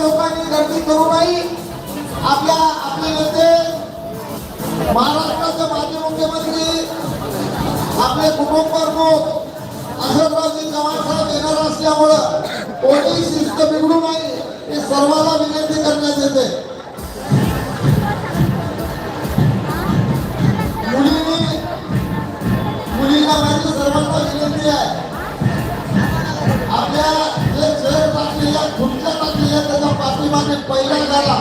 लोकांनी गर्दी करू नये. आपल्या आपले नेते महाराष्ट्राचे माजी मुख्यमंत्री आपले कुटुंब प्रमुख अशोकरावजी चव्हाण साहेब येणार असल्यामुळं कोणी शिस्त बिघडू नये हे सर्वांना विनंती करण्यात येते. मुलींनी मुलींना माझी सर्वांना विनंती आहे. आपल्या जे चेअर टाकलेल्या खुर्च्या टाकलेल्या त्याच्या पाठीमागे पहिला झाला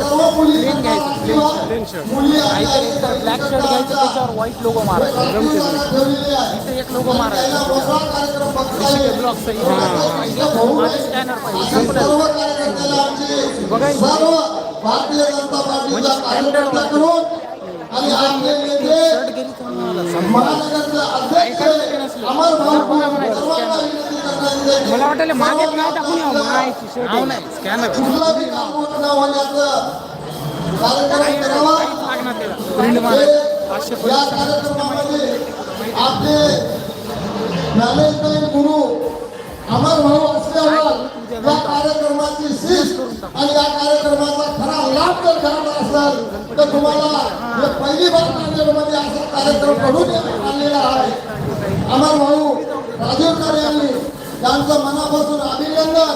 सर्व मुली. मुली ब्लॅक शर्ट घ्यायचं त्याच्यावर व्हाईट लोगो मारायचा एक लोगो मारायचा ब्लॉक स्कॅनर पाहिजे. सर्व भारतीय जनता पार्टीच्या कार्यकर्त्याकडून आणि आपले नेते शर्ट गेली तर मला संपलं. महानगरचे अध्यक्ष अमर भाऊ सर्वांना विनंती करण्यात येते. मला वाटलं मागेच नाही टाकून यावं मागायची शेवटी. नाव नाही स्कॅनर कुठला बी काम होत न होण्याचं कार्यक्रम करावा लागणार त्याला प्रिंट मारायचं पाचशे या कार्यक्रमामध्ये आपले मॅनेजमेंट गुरु अमर भाऊ असल्यावर या कार्यक्रमाची शिस्त आणि या कार्यक्रमाचा खरा लाभ जर घ्यायचा असेल तर तुम्हाला पहिली बार नांदेडमध्ये असा कार्यक्रम घडून आणलेला आहे. अमर भाऊ राजीवकर यांनी त्यांचं मनापासून अभिनंदन.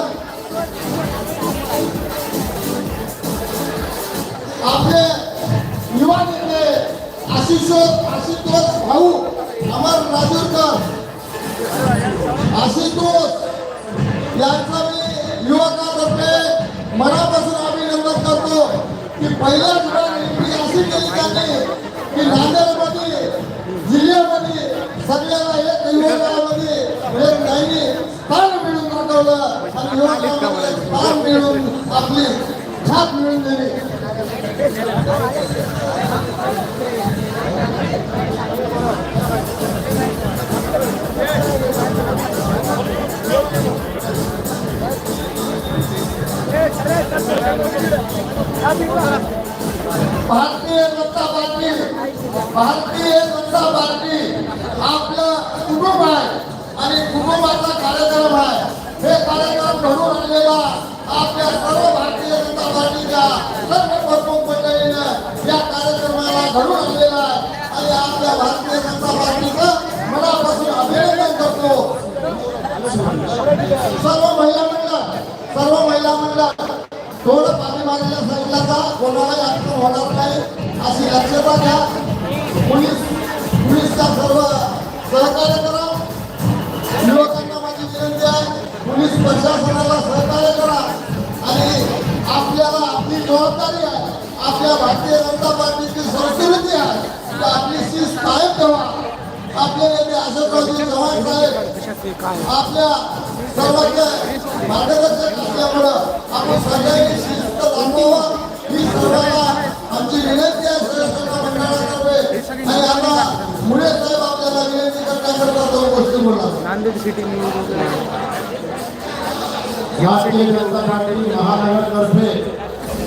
आपले युवा नेते आशिष आशितोष भाऊ अमर राजूरकर आशितोष यांचा विभागातर्फे मनापासून अभिनंदन करतो की पहिल्याच वेळा अशी केली त्यांनी की नांदेडमध्ये जिल्ह्यामध्ये सगळ्याला एक युवकामध्ये एक त्यांनी स्थान मिळून दाखवलं आणि युवकामध्ये स्थान मिळून आपली छाप मिळून दिली भारतीय जनता पार्टी भारतीय जनता पार्टी आपला कुटुंब आहे आणि कुटुंबाचा कार्यक्रम आहे. हे कार्यक्रम घडून आणलेला आपल्या सर्व भारतीय जनता पार्टीच्या सर्व प्रमुख मंडळीनं या कार्यक्रमाला घडून आणलेला आहे. आणि आपल्या भारतीय जनता पार्टीचं मनापासून अभिनंदन करतो. सर्व महिला मंडळ सर्व महिला मंडळ थोडं पाठीमागल्या साईडला जा कोणाला अडचण होणार नाही? अशी दक्षता घ्या. पोलीस पोलीसचा सर्व सहकार्य करा. युवकांना माझी विनंती आहे पोलीस प्रशासनाला सहकार्य करा. आणि आपल्याला आपली जबाबदारी आहे आपल्या भारतीय जनता पार्टीची संस्कृती आहे की आपली शिस्त कायम ठेवा. आपले नेते अशोकरावजी चव्हाण साहेब आपल्या सर्वांचे मार्गदर्शक असल्यामुळं आपण सगळ्यांनी शिस्त दाखवावं ही सर्वांना आमची विनंती आहे मंडळातर्फे. आणि आता मुळे साहेब आपल्याला विनंती करण्याकरता दोन गोष्टी बोला नांदेड सिटी भारतीय जनता पार्टी महानगरतर्फे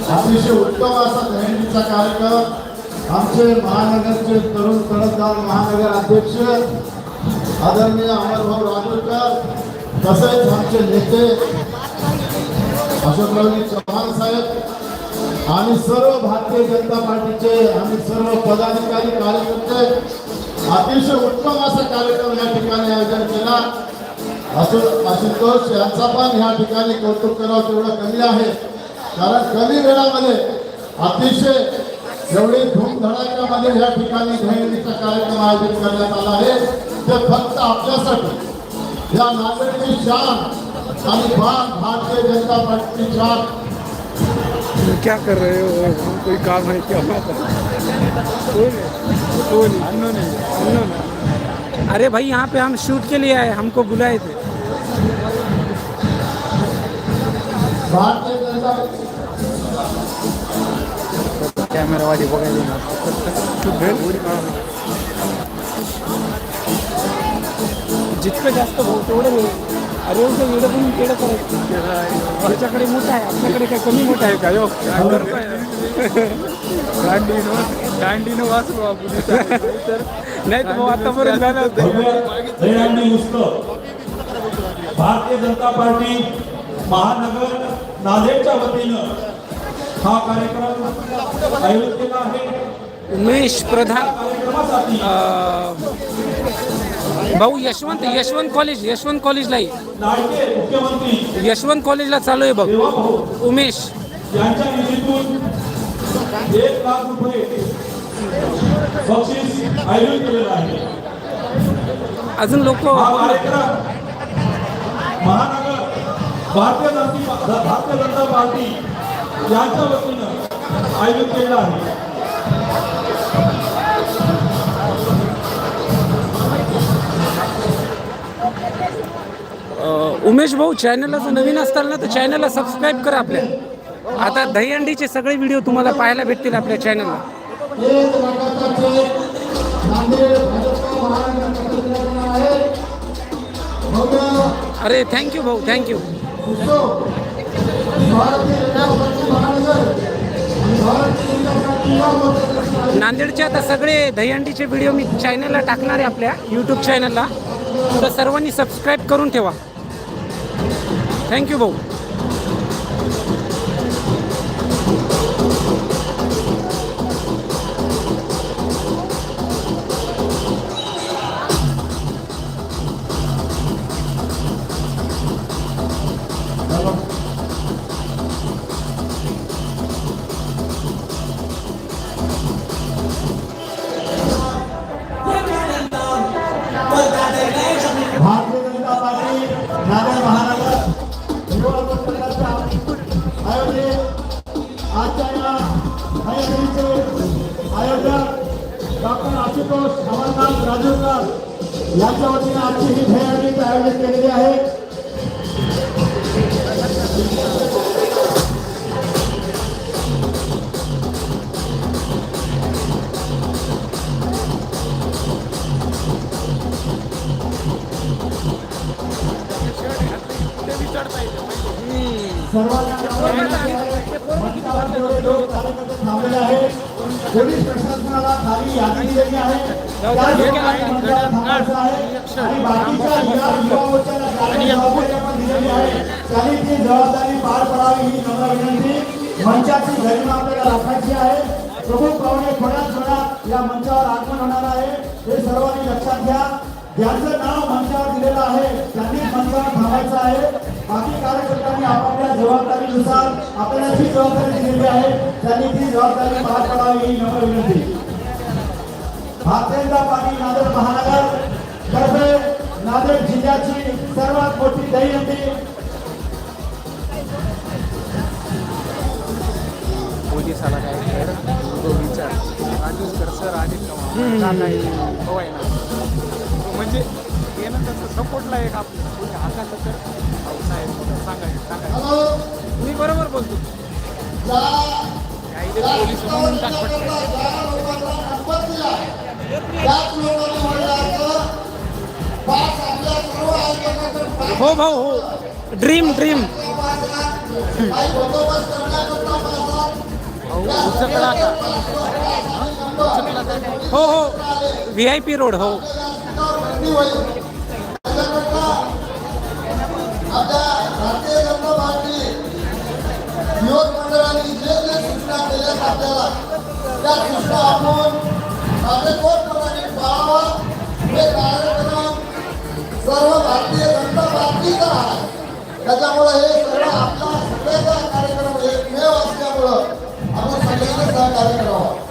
अतिशय उत्तम असा दहंडीचा कार्यक्रम आमचे महानगरचे तरुण तडफदार महानगर अध्यक्ष आदरणीय अमरभाऊ राजूरकर तसेच आमचे नेते अशोकरावजी चव्हाण साहेब आणि सर्व भारतीय जनता पार्टीचे आणि सर्व पदाधिकारी कार्यकर्ते अतिशय उत्तम असा कार्यक्रम या ठिकाणी आयोजन केला. असो आशुतोष यांचा पण ह्या ठिकाणी कौतुक करावं तेवढं कमी आहे. कारण कमी वेळामध्ये अतिशय एवढी धूमधडाक्यामध्ये ह्या ठिकाणी दहीहंडीचा कार्यक्रम आयोजित करण्यात आला आहे. ते फक्त आपल्यासाठी. या नांदेडची शान आणि भारतीय जनता क्या कर रहे हो? हम कोई काम है क्या? कौन है अरे भाई यहाँ पे हम शूट के लिए आए हमको बुलाए थे। कॅमेरावाली बघायला जितकं जास्त भाऊ तेवढं अरे एवढं एवढं पण केलं करायचं. त्याच्याकडे मोठं आहे आपल्याकडे काय कमी मोठं आहे का? यो दांडीनं दांडीनं वाचलो आपण तर नाही तर भाऊ आतापर्यंत भारतीय जनता पार्टी महानगर नांदेडच्या वतीनं हा कार्यक्रम आयोजित केला आहे. उमेश प्रधान भाऊ यशवंत यशवंत कॉलेज यशवंत कॉलेजला आहे. यशवंत कॉलेजला चालू आहे बघ. उमेश. अजून लोक कार्यक्रम. महानगर भारतीय जनता भारतीय जनता पार्टी यांच्या वतीनं आयोजित केलेला आहे. उमेश भाऊ चॅनलला जर नवीन असताल ना तर चॅनलला सबस्क्राईब करा आपल्या. आता दहीहंडीचे सगळे व्हिडिओ तुम्हाला पाहायला भेटतील आपल्या चॅनलला अरे थँक्यू भाऊ थँक्यू नांदेडचे आता सगळे दहीहंडीचे व्हिडिओ मी चॅनलला टाकणार आहे आपल्या यूट्यूब चॅनलला तर सर्वांनी सबस्क्राईब करून ठेवा. थँक्यू भाऊ भारतीय मंचावर जेवढे लोक कार्यकर्ते थांबलेले आहेत पोलीस प्रशासनाला खाली यादी दिलेली आहे. त्या लोकांना मंचावर थांबायचं आहे. आणि बाकीच्या या युवा मोर्चाला कार्य जबाबदारी आपण दिलेली आहे. त्यांनी ती जबाबदारी पार पडावी ही नम्र विनंती. मंचाची गरिमा आपल्याला राखायची आहे. प्रमुख पाहुणे थोड्याच वेळात या मंचावर आगमन होणार आहे. हे सर्वांनी लक्षात घ्या. ज्यांचं नाव मंचावर दिलेलं आहे त्यांनी मंचावर थांबायचं आहे. बाकी कार्यकर्त्यांनी आपापल्या जबाबदारीनुसार आपल्याला जी जबाबदारी दिलेली आहे त्यांनी ती जबाबदारी पार पडावी ही नम्र विनंती. भारतीय जनता पार्टी नांदेड महानगर तर्फे नांदेड जिल्ह्याची सर्वात मोठी दैनंदी पोलिसाला काय कर तो विचार राजेश कर काय हो आहे ना. त्याचं सपोर्टला एक आपलं कोणी हाताला तर साहेब सांगायचं सांगायचं मी बरोबर बोलतो. काही ते पोलीस म्हणून हो भाऊ हो. ड्रीम ड्रीम उचकला आता. उचकला हो हो. व्ही आय पी रोड हो. आपल्याला त्या सूचना आपण काटेकोरपणाने पाळावा हे कार्यक्रम सर्व भारतीय जनता पार्टीचा आहे त्याच्यामुळे हे सर्व आपला सगळ्याचा कार्यक्रम एकमेव असल्यामुळं आपण सगळ्यांना सहकार्य करावं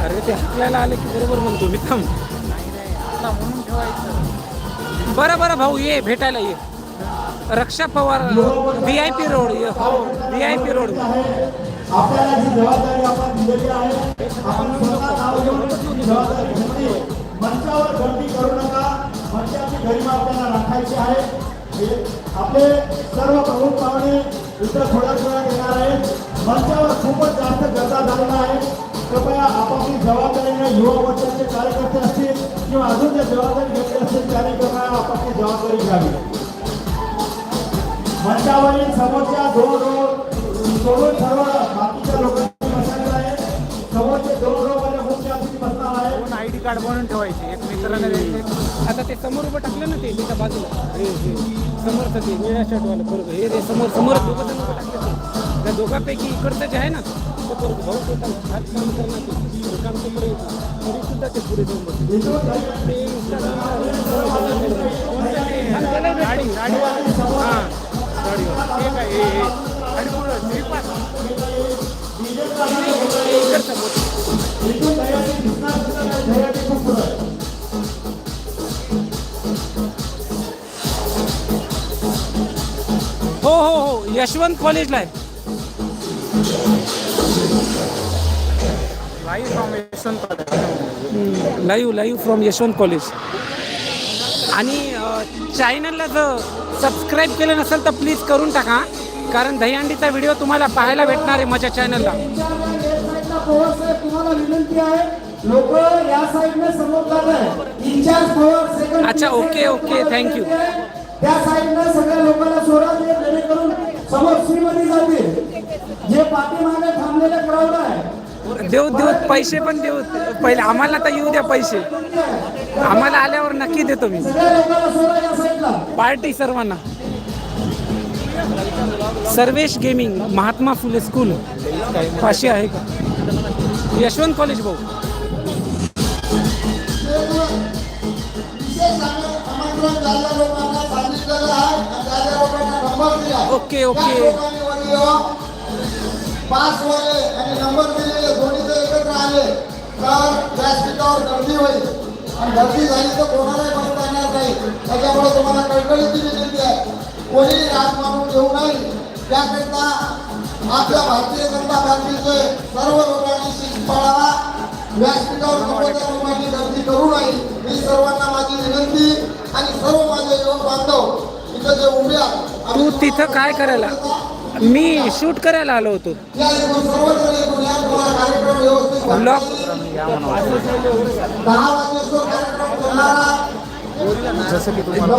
अरे ते हाकलायला आले की बरोबर म्हणतो मी थांब म्हणून ठेवायचं बरं बरं भाऊ ये भेटायला ये. Raksha Pawar V I P road हो व्ही आय पी रोड. आपल्याला जी जबाबदारी आपण दिलेली आहे आपण स्वतः नाव घेऊन जबाबदारी घेतली मंचावर गर्दी करू नका. म्हणजे मंचाची गरिमा आपल्याला राखायची आहे. आपले सर्व प्रमुख पाहुणे इथं वेळात येणार आहेत. मंचावर खूपच जास्त गर्दा झालेला आहे. कृपया आपापली जबाबदारीने युवा मोर्चाचे कार्यकर्ते असतील किंवा अजून ज्या जबाबदारी घेतली असतील त्यांनी कृपया आपापली जबाबदारी घ्यावी. मंचावरील समोरच्या दोन रोड सोडून सर्व बाकीच्या लोकांनी बसायचं आहे समोरचे दोन रोडमध्ये मुख्य अतिथी बसणार आहे आय डी कार्ड बनवून ठेवायचे एक मित्राला द्यायचे आता ते समोर उभं टाकलं ना ते त्याच्या बाजूला हे हे समोरचं ते निळ्या शर्टवालं बरोबर हे रे समोर समोर दोघं जण उभं टाकलं ते त्या दोघांपैकी इकडचं जे आहे ना ते पोरगं भाऊ ते हात काम करणार ते ते काम ते पुढे येतं तरी सुद्धा ते पुढे जाऊन बसले. ते इंस्टाग्रामला ते. ते? गाडी. गाडीवाला हां ते हे हे. हो यशवंत कॉलेजला आहे live from Yashwant college live live from Yashwant college आणि चॅनलला जर सबस्क्राईब केलं नसेल तर प्लीज करून टाका. कारण दहीहंडीचा व्हिडिओ तुम्हाला पाहायला भेटणार आहे माझ्या चॅनलला अच्छा, ओके, ओके, थँक्यू त्या साईडनं सगळ्या लोकांना सोडा जेणेकरून समोर फ्री मध्ये जातील. जे पाठीमागे थांबलेले क्राऊड आहे देऊ देऊ पैसे पण देऊ पहिले आम्हाला तर येऊ द्या पैसे. आम्हाला आल्यावर नक्की देतो मी. पार्टी सर्वांना. Sarvesh gaming Mahatma Phule school. पाचशे आहे का? यशवंत कॉलेज भाऊ. Okay, okay. पास वाले आणि नंबर दिलेले दोन्ही जर एकत्र आले. तर व्यासपीठावर गर्दी होईल. आणि गर्दी झाली तर कोणालाही बसता येणार नाही. त्याच्यामुळे तुम्हाला कळकळीची विनंती आहे. कोणी राज मानून घेऊ नये. त्याकरिता आपल्या भारतीय जनता पार्टीचे सर्व लोकांनी पाळावा. व्यासपीठावर त्या लोकांनी गर्दी करू नये. ही सर्वांना माझी विनंती आणि सर्व माझे युवक बांधव इथं जे उभे आहेत तू तिथं काय करायला? मी शूट करायला आलो होतो. या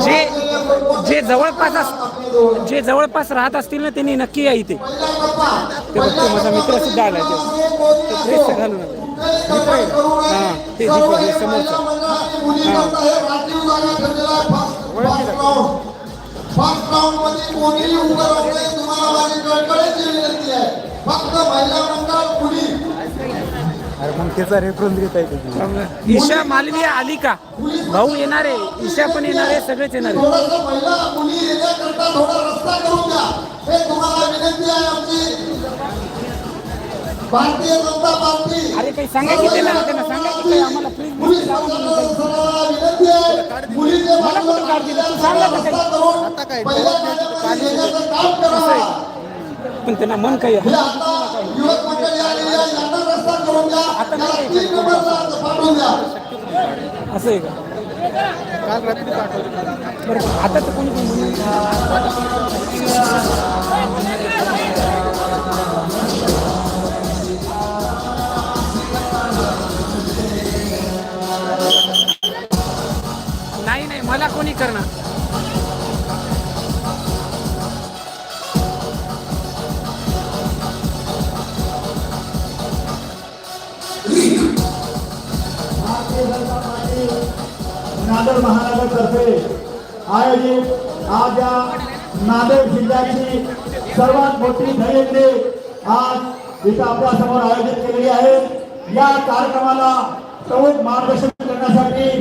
जे जे जवळपास अस- जे जवळपास राहत असतील ना त्यांनी नक्की या इथे. ते बघतो माझा मित्र सुद्धा आला ते ड्रेस घालून हां, ते सर्व समोरचं. फर्स्ट फर्स्ट राऊंड फर्स्ट राऊंडमध्ये कोणीही उभं राहू नये तुम्हाला माझी कळकळीची विनंती आहे. फक्त महिला मंडळ मुली अरे मग त्याचा रेफरन्स देत आहे तुम्ही. ईशा मालवीय आली का? भाऊ येणार आहे ईशा पण येणार आहे सगळेच येणार आहे थोडस महिला मुली येण्याकरता थोडा रस्ता करून द्या. हे तुम्हाला विनंती आहे आमची. भारतीय जनता पार्टी. अरे काही सांगा की त्यांना त्यांना सांगा की काही आम्हाला प्लीज मुली मला कुठं कार्ड दिलं? तू सांगा ना काही. येण्याचं काम करावं पण त्यांना मन काही आता युवक मंडळी आलेली आहे. यांना रस्ता करून द्या. आता त्याला तीन नंबरला पाठवून द्या. असं आहे का? काल रात्री पाठवलं. बरं आता तर कोणी कोणी मला कोणी करणार? नांदेड महानगरतर्फे आयोजित आज या नांदेड जिल्ह्याची सर्वात मोठी दहीहंडी आज इथं आपल्यासमोर आयोजित केलेली आहे. या कार्यक्रमाला प्रमुख मार्गदर्शन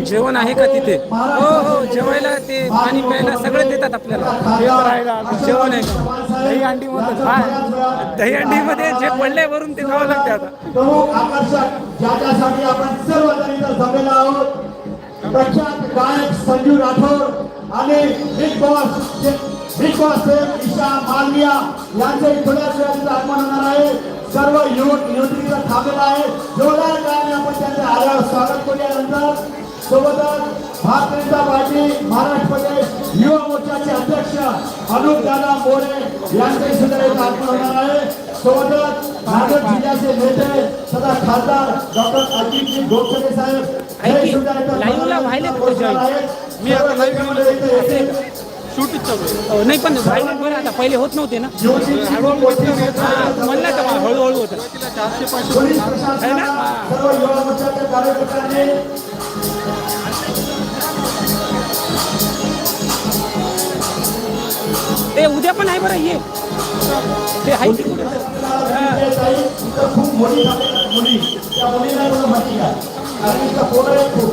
जेवण आहे का तिथे? हो हो जेवायला ते पाणी प्यायला सगळं देतात आपल्याला. जेवण आहे दही अंडी दही अंडी मध्ये जे पडले वरून ते खावं लागते आता. ज्याच्यासाठी आपण सर्वजण जमलेलो आहोत प्रख्यात गायक संजू राठोड आणि Bigg Boss Bigg Boss Isha Malviya यांचे थोड्याच वेळात आगमन होणार आहे. सर्व युवक युवतीचा थांबलेला आहे जोरदार काळाने आपण त्यांचे आल्यावर स्वागत करूयानंतर सोबतच भारतीय जनता पार्टी महाराष्ट्र प्रदेश युवा मोर्चाचे अध्यक्ष अनुप दादा मोरे यांचे सुद्धा इथं आगमन होणार आहे सोबतच नांदेड जिल्ह्याचे नेते तथा खासदार डॉक्टर अजितजी गोपछडे साहेब हे सुद्धा. आहेत. शूटिंग चालू आहे अ, नाही पण व्हायरल बरं आता पहिले होत नव्हते ना. हळूहळू होतं येत हा, म्हणलं तर मला हळूहळू होतं. तिला चारशे पाचशे कार्यकर्त्यांनी ते उद्या पण आहे बरं ये. ते आहे. इथं खूप आहेत, मुली त्या एवढं माहिती आहे. कारण इथं पोरं आहेत खूप.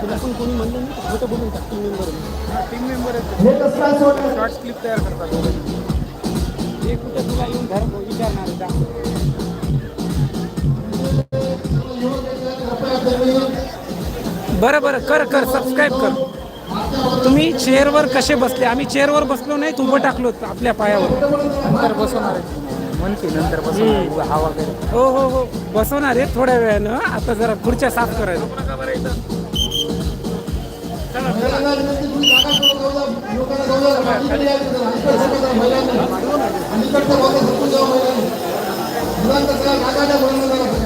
तुला पण कोणी म्हणलं नाही का? खोटं बोलून टाक टीम मेंबर हा टीम मेंबर हे कसं काय सोडलं शॉर्ट क्लिप तयार करतात दोघं. ते कुठं तुला येऊन घर विचारणार आहे का? बरं बरं कर कर सबस्क्राईब कर. तुम्ही चेअरवर कसे बसले? आम्ही चेअरवर बसलो नाही उभं टाकलो आपल्या पायावर. नंतर बसवणार आहे म्हणते नंतर बसवणार. हा वगैरे. हो हो हो. बसवणार आहे थोड्या वेळानं. आता जरा खुर्च्या साफ करायला. आणि इकडच्या बाजूला सरकून जाऊ महिलांनी. मुलांचा सगळ्या जागा मुलांना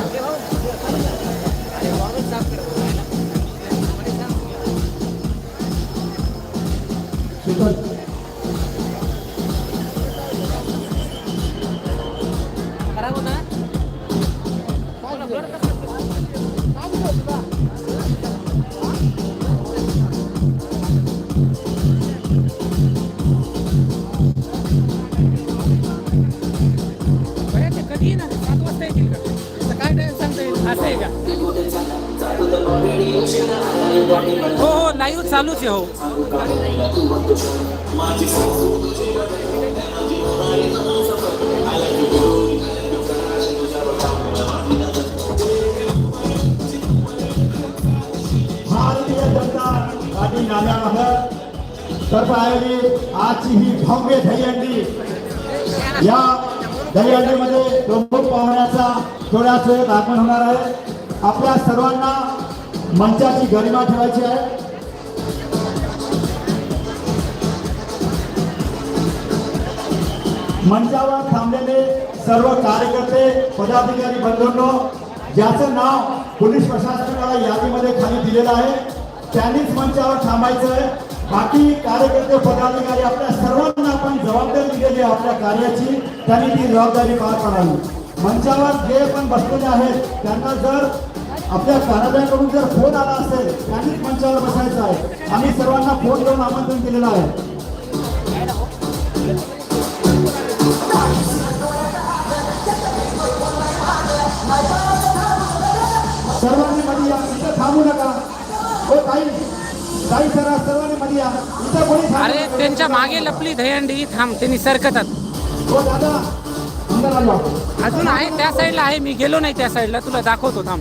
लाईव्ह चालूच हो. भारतीय जनता पार्टी नाम्यावर तर्फ आयोजित आजची ही भव्य दहीहंडी. या दहीहंडीमध्ये प्रमुख पाहुण्याचा थोड्याच वेळ आगमन होणार आहे. आपल्या सर्वांना मंचाची गरिमा ठेवायची आहे. मंचावर थांबलेले सर्व कार्यकर्ते पदाधिकारी बंधूंनो ज्याचं नाव पोलीस प्रशासनाला यादीमध्ये खाली दिलेलं आहे त्यांनीच मंचावर थांबायचं आहे बाकी कार्यकर्ते पदाधिकारी आपल्या सर्वांना आपण जबाबदारी दिलेली आहे आपल्या कार्याची त्यांनी ती जबाबदारी पार पाडावी. मंचावर जे पण बसलेले आहेत त्यांना जर आपल्या कार्यालयाकडून जर फोन आला असेल त्यांनीच मंचावर बसायचं आहे. आम्ही सर्वांना फोन करून आमंत्रण केलेलं आहे. सर्वांनी मध्ये या इथं थांबू नका. हो ताई. ताई सरा सर्वांनी मध्ये. या इथं कोणी थांबू अरे. त्यांच्या मागे लपली दहीहंडी थांब त्यांनी सरकतात. हो दादा. अंदर आलो. अजून आहे त्या साईडला आहे. मी गेलो नाही त्या साईडला. तुला दाखवतो थांब.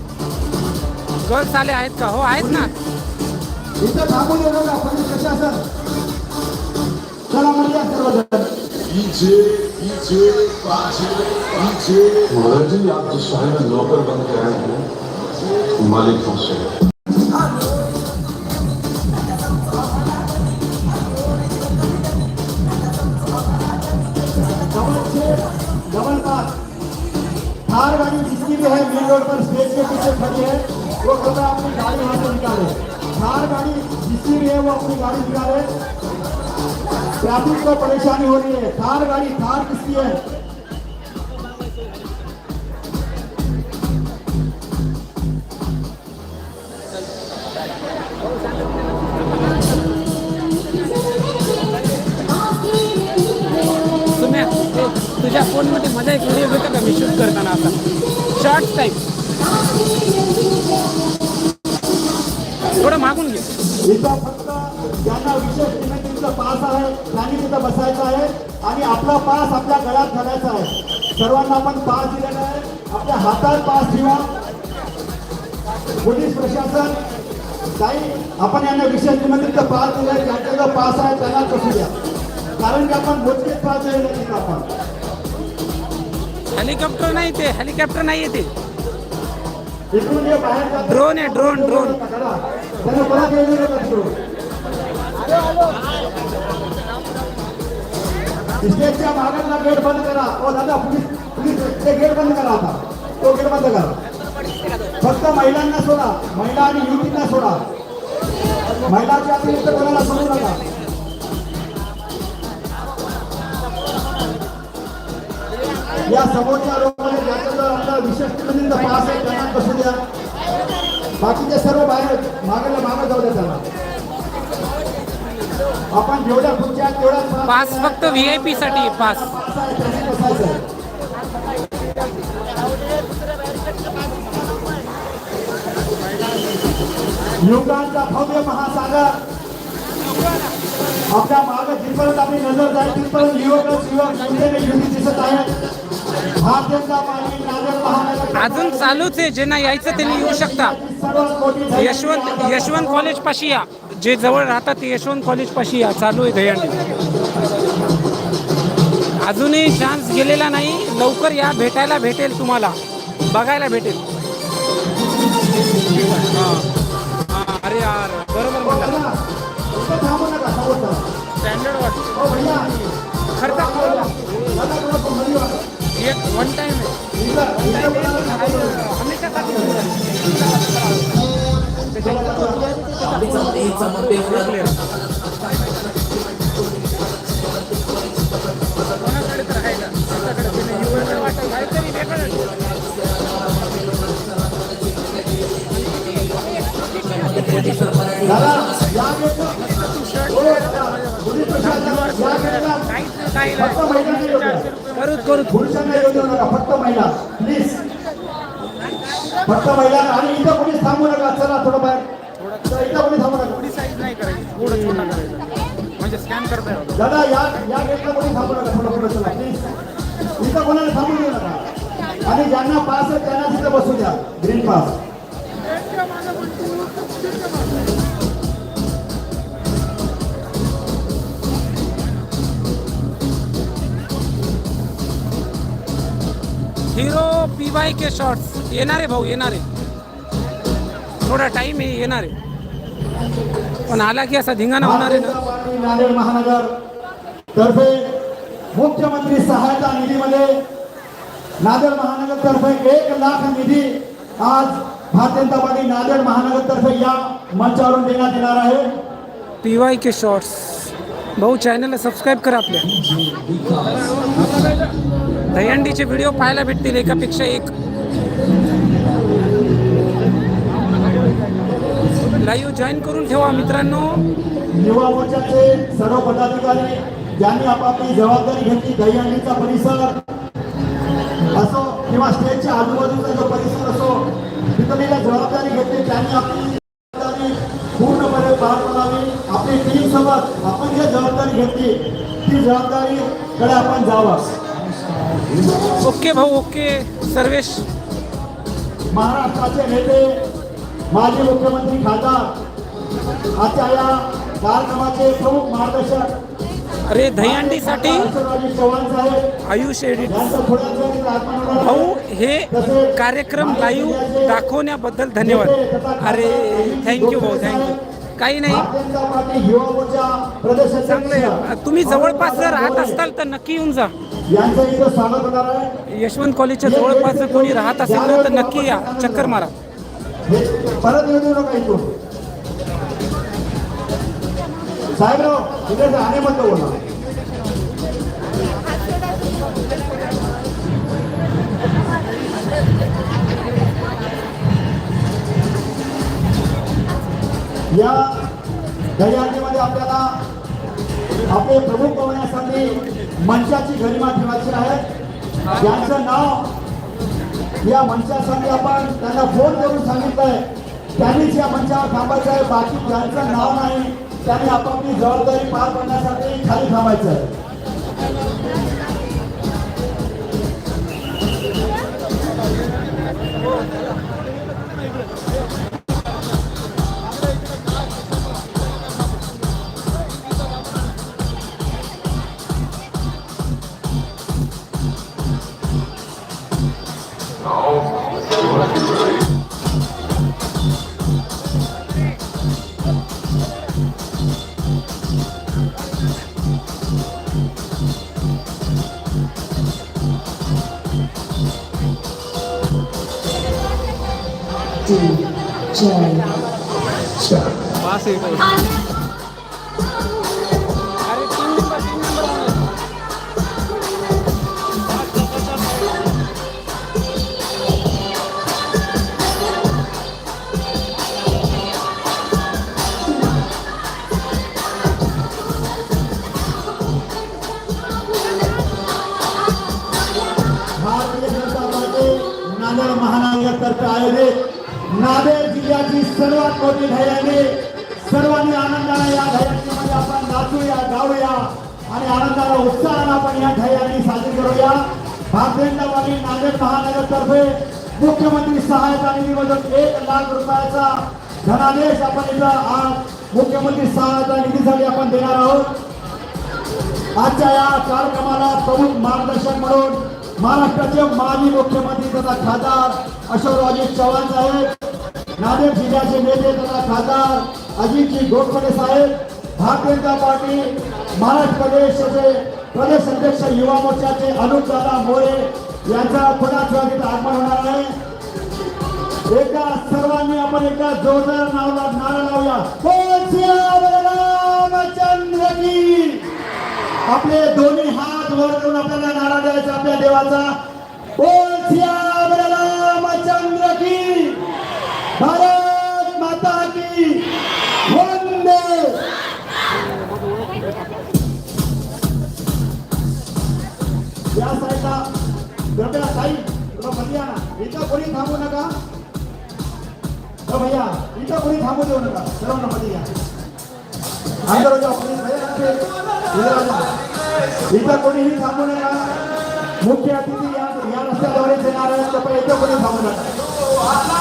गर्ल्स आले आहेत का? हो आहेत ना. इथं थांबू देऊ नका पोलीस प्रशासन. चला मध्ये या सर्वजण महाराज जी आप जिस शहर में नौकर बन के आए हैं मालिक है पास थार गाड़ी जिसकी भी है मेन रोड पर स्टेज के पीछे खड़ी है वो कमरा अपनी गाड़ी वहाँ से निकाले थार गाड़ी जिसकी भी है? वो अपनी गाड़ी निकाले ट्रैफ़िक को परेशानी हो रही है। थार गाड़ी, थार किसकी है? तुझ्या फोनमध्ये माझा एक व्हिडिओ घेतो का मी शूट करताना आता? शॉर्ट टाईप थोडं मागून घे. फक्त ज्यांना विशेष विनंतीचा पास आहे त्यांनी तिथं बसायचं आहे आणि आपला पास आपल्या गळ्यात घालायचा आहे. सर्वांना आपण पास दिलेला आहे. आपल्या हातात पास ठेवा. पोलीस प्रशासन काही आपण यांना विशेष निमंत्रित पास दिलाय. ज्यांचा जो पास आहे त्यांना कसू द्या. कारण की आपण मोजकेच पास जण तिथं आपण. हेलिकॉप्टर नाही ते हेलिकॉप्टर नाही येते. ड्रोन आहे, ड्रोन, ड्रोन. स्टेजच्या गेट बंद करा. ओ दादा पोलीस पोलीस ते गेट बंद करा आता. तो गेट बंद करा. फक्त महिलांना सोडा. महिला आणि युवतींना सोडा. महिलाच्या अतिरिक्त कोणाला सोडू नका. या समोरच्या रोडमध्ये ज्याचं आपला विशेष प्रतिनिधी पास आहे त्यांना बसू द्या. बाकीचे सर्व बाहेर मागायला मागं जाऊ द्या त्याला. आपण जेवढ्या खुर्च्या तेवढ्या पास फक्त व्ही आय पी साठी पास. बसायचं. युवकांचा भव्य महासागर. आपल्या मागे जिथपर्यंत आपली नजर जाईल तिथपर्यंत युवकच युवक अजून चालूच आहे ज्यांना यायचं त्यांनी येऊ शकता. यशवंत यशवंत कॉलेज पाशी या. जे जवळ राहतात ते यशवंत कॉलेज पाशी या. चालू आहे दहीहंडी अजूनही चान्स गेलेला नाही. लवकर या. भेटायला भेटेल तुम्हाला. बघायला भेटेल. अरे यार. बरोबर म्हणला. स्टँडर्ड वाटतं. खर्च एक वन टाइम कोणाला थांबवू नका. हमेशा खाली कोणाकडे तर आहे का? स्वतःकडे काहीतरी वेगळं या गेटला काहीच काही फक्त महिला येऊ देऊ नका फक्त महिला प्लीज फक्त महिला आणि इथं कोणी थांबू नका चला थोडं बाहेर इथं कोणी थांबू नका साईज नाही करायची छोटा करायचं म्हणजे स्कॅन करता दादा या या गेटला कोणी थांबू नका थोडं पुढे चला प्लीज इथं कोणाला थांबू देऊ नका आणि ज्यांना पास आहे त्यांना तिथं बसू द्या green pass hero P Y K shorts येणार आहे भाऊ येणार आहे थोडा टाइम आहे येणार आहे पण आला की असा धिंगाणा होणार आहे ना। नांदेड महानगर तर्फे मुख्यमंत्री सहायता निधीमध्ये नांदेड महानगर तर्फे एक लाख निधी आज भारतीय जनता पार्टी नांदेड महानगर तर्फे या मंचावरून देण्यात येणार आहे. पी वाय के शॉर्ट्स भाऊ चॅनलला सबस्क्राईब करा आपल्या. दहीहंडीचे व्हिडिओ पाहायला भेटतील एकापेक्षा एक. लाईव्ह जॉईन करून ठेवा मित्रांनो. युवा मोर्चाचे सर्व पदाधिकारी ज्यांनी आपापली जबाबदारी घेतली दहीहंडीचा परिसर असो किंवा स्टेजच्या आजूबाजूचा जो परिसर असो तिथं जबाबदारी घेतली त्यांनी आपली जबाबदारी पूर्णपणे पार पडावी. आपली टीम सोबत आपण जी जबाबदारी घेतली ती जबाबदारीकडे आपण जावं. ओके भाऊ ओके. सर्वेश. महाराष्ट्राचे नेते माजी मुख्यमंत्री खासदार आजच्या या कार्यक्रमाचे प्रमुख मार्गदर्शक. अरे दहीहंडीसाठी आयुष एडिट. भाऊ हे कार्यक्रम लाईव्ह दाखवण्याबद्दल धन्यवाद. अरे थँक्यू भाऊ थँक्यू काही नाही. चांगलं तुम्ही जवळपास जर राहत असताल तर नक्की येऊन जा. यशवंत कॉलेजच्या जवळपास जर कोणी राहत असेल तर नक्की या. चक्कर मारा. परत येऊ देऊ नका इथून. साहेबराव इथे आणेबद्दल बोला. या दहीहंडीमध्ये आपल्याला आपले प्रमुख होण्यासाठी मंचाची गरिमा ठेवायची आहे. यांचं नाव या मंचासाठी आपण त्यांना फोन करून सांगितलंय. त्यांनीच या मंचावर थांबायचं आहे. बाकी ज्यांचं नाव नाही त्यांनी आपापली जबाबदारी पार पाडण्यासाठी खाली थांबायचं आहे. जनता पार्टी नांदेड महानगरतर्फे आयोजित नांदेड जिल्ह्याची सर्वात मोठी धैर्याने सर्वांनी आनंदाने या धैर्यामध्ये आपण नाचूया गाऊया आणि आनंदाला उत्साहाने आपण या धैर्याने साजरी करूया. भारतीय जनता पार्टी नांदेड महानगरतर्फे मुख्यमंत्री सहायता निधीमधून एक लाख रुपयाचा धनादेश आपण इथं आज मुख्यमंत्री सहायता निधीसाठी आपण देणार आहोत. आजच्या या कार्यक्रमाला प्रमुख मार्गदर्शक म्हणून महाराष्ट्राचे माजी मुख्यमंत्री तथा खासदार अशोकराजे चव्हाण साहेब नांदेड जिल्ह्याचे नेते तथा खासदार अजितजी गोडखोडे साहेब भारतीय जनता पार्टी महाराष्ट्र प्रदेशचे प्रदेश अध्यक्ष युवा मोर्चाचे अनुप दादा मोरे यांचा पुन्हा स्वागत आगमन होणार आहे. एकदा सर्वांनी आपण एकदा जोरदार नावला नारा लावूया. आपले दोन्ही हात वर करून आपल्याला नारा द्यायचा आपल्या देवाचा. बोल रामचंद्र की. भारत माता की. कृपया ताई तुला मध्ये या ना इथं कोणी थांबू नका हो भैया इथं कोणी थांबू देऊ नका सर्वांना मध्ये या अंदर जाओ प्लीज भैया यहाँ पे इधर आ जाओ इथं कोणीही थांबू नका मुख्य अतिथी या या रस्त्याद्वारे येणार आहेत कृपया इथं कोणी थांबू नका